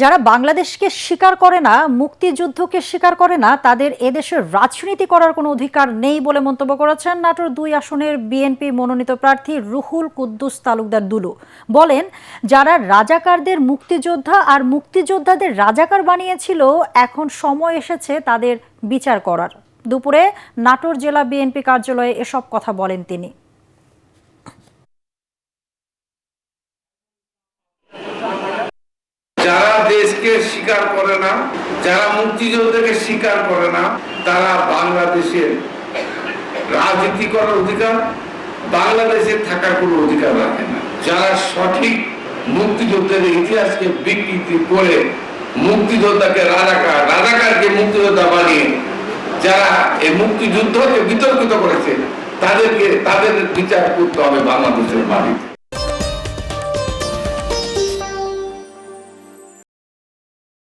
যারা বাংলাদেশকে স্বীকার করে না, মুক্তিযুদ্ধকে স্বীকার করে না, তাদের এদেশের রাজনীতি করার কোনো অধিকার নেই বলে মন্তব্য করেছেন নাটোর দুই আসনের বিএনপি মনোনীত প্রার্থী রুহুল কুদ্দুস তালুকদার দুলু। বলেন, যারা রাজাকারদের মুক্তিযোদ্ধা আর মুক্তিযোদ্ধাদের রাজাকার বানিয়েছিল, এখন সময় এসেছে তাদের বিচার করার। দুপুরে নাটোর জেলা বিএনপি কার্যালয়ে এসব কথা বলেন তিনি যারা দেশকে স্বীকার করে না, যারা মুক্তিযোদ্ধাকে স্বীকার করে না, তারা বাংলাদেশের রাজনীতি করার অধিকার, বাংলাদেশে থাকার কোনো অধিকার রাখে না। যারা সঠিক মুক্তিযুদ্ধের ইতিহাসকে বিকৃতি করে মুক্তিযোদ্ধাকে রাজাকার, রাজাকারকে মুক্তিযোদ্ধা বানিয়ে যারা এই মুক্তিযুদ্ধকে বিতর্কিত করেছে, তাদেরকে, তাদের বিচার করতে হবে বাংলাদেশের মাটিতে।